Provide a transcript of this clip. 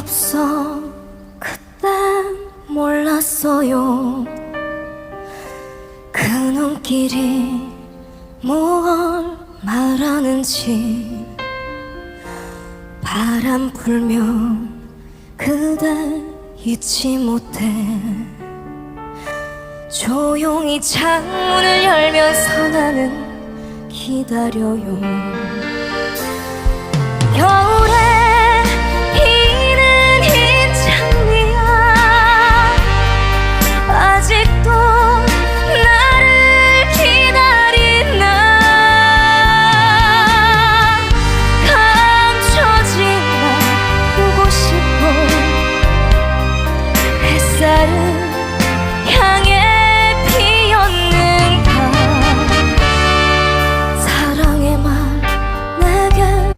없어. 그땐 몰랐어요. 그 눈길이 뭘 말하는지. 바람 불면 그대 잊지 못해. 조용히 창문을 열면서 나는 기다려요 it